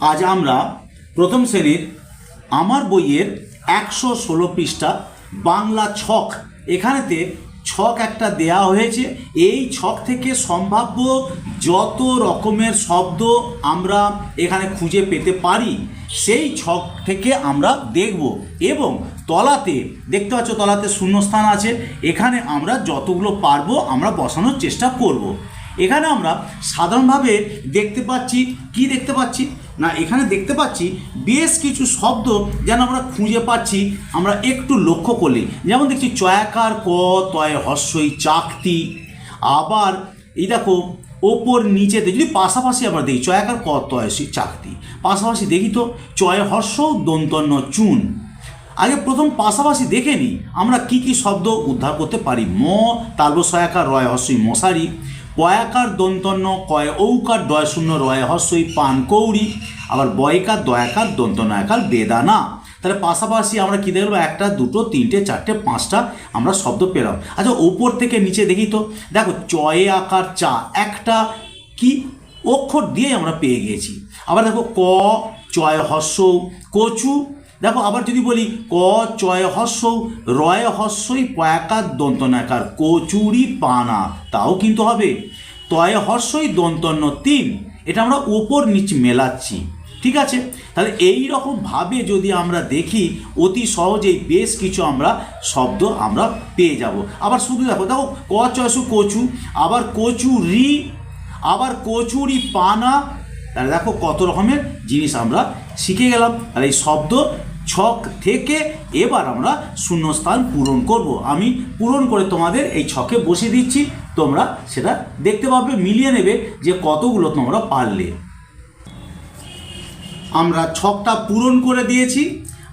আজ আমরা প্রথম শ্রেণির আমার বইয়ের একশো ষোলো পৃষ্ঠা বাংলা ছক। এখানেতে ছক একটা দেয়া হয়েছে। এই ছক থেকে সম্ভাব্য যত রকমের শব্দ আমরা এখানে খুঁজে পেতে পারি, সেই ছক থেকে আমরা দেখব এবং তলাতে, দেখতে পাচ্ছ তলাতে শূন্যস্থান আছে। এখানে আমরা যতগুলো পারব আমরা বসানোর চেষ্টা করব। এখানে আমরা সাধারণভাবে দেখতে পাচ্ছি, কি দেখতে পাচ্ছি? না, এখানে দেখতে পাচ্ছি বেশ কিছু শব্দ যেন আমরা খুঁজে পাচ্ছি, আমরা একটু লক্ষ্য করলে যেমন দেখছি, চয়াকার ক, তয় হস্যই চাকতি। আবার এই দেখো, ওপর নিচেতে, যদি পাশাপাশি আমরা দেখি, চয়াকার ক, তয় চাকতি। পাশাপাশি দেখি তো, চয় হর্ষ দন্তন্য চুন। আগে প্রথম পাশাপাশি দেখে নিই, আমরা কি কি শব্দ উদ্ধার করতে পারি? ম তালব সয়াকার, রয় হস্যই মশারি। পয়াকার দন্তন্য কয় ঔকার দয় শূন্য রয় হস্যই পান কৌড়ি। আবার বয়কার দয়াকার দন্তনয়াকার বেদানা। তাহলে পাশাপাশি আমরা কী দেখলাম? একটা, দুটো, তিনটে, চারটে, পাঁচটা আমরা শব্দ পেলাম। আচ্ছা ওপর থেকে নিচে দেখি তো। দেখো, চয়ে আকার চা, একটা কি অক্ষর দিয়ে আমরা পেয়ে গেছি আবার দেখো, ক, চয় হস্য কচু দেখো, আবার যদি বলি, ক, চয়, হস্য, রয়, হস্যই পয়াকার দন্তনাকার কচুরি পানা, তাও কিন্তু হবে। তয় হর্ষই দন্তন্য, তিন, এটা আমরা ওপর নিচ মেলাচ্ছি, ঠিক আছে? তাহলে এই রকমভাবে যদি আমরা দেখি, অতি সহজেই বেশ কিছু আমরা শব্দ আমরা পেয়ে যাব। আবার শুধু দেখো দেখো, ক চয়সু কচু, আবার কচু রি আবার কচুরি, পানা, তাহলে দেখো কত রকমের জিনিস আমরা শিখে গেলাম। তাহলে এই শব্দ ছক থেকে এবার আমরা শূন্যস্থান পূরণ করব। আমি পূরণ করে তোমাদের এই ছকে বসিয়ে দিচ্ছি। তোমরা সেটা দেখতে পাবে, মিলিয়ে নেবে যে কতগুলো তোমরা পারলে। আমরা ছকটা পূরণ করে দিয়েছি।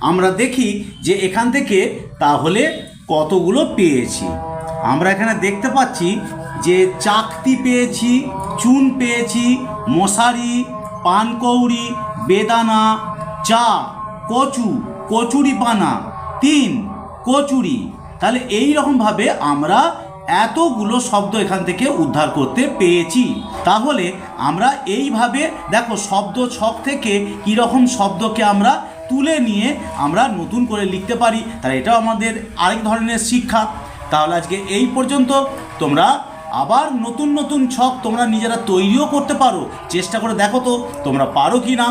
আমরা দেখি যে এখান থেকে তাহলে কতগুলো পেয়েছি। আমরা এখানে দেখতে পাচ্ছি যে চাকতি পেয়েছি, চুন পেয়েছি, মশারি, পানকৌড়ি, বেদানা, চা কচু, কচুরি পানা তিন, কচুরি। তাহলে এই রকমভাবে আমরা এতগুলো শব্দ এখান থেকে উদ্ধার করতে পেয়েছি। তাহলে আমরা এইভাবে, দেখো শব্দ ছক থেকে কীরকম শব্দকে আমরা তুলে নিয়ে আমরা নতুন করে লিখতে পারি। তাহলে এটাও আমাদের আরেক ধরনের শিক্ষা। তাহলে আজকে এই পর্যন্ত। তোমরা আবার নতুন নতুন ছক তোমরা নিজেরা তৈরিও করতে পারো। চেষ্টা করে দেখো তো তোমরা পারো কি না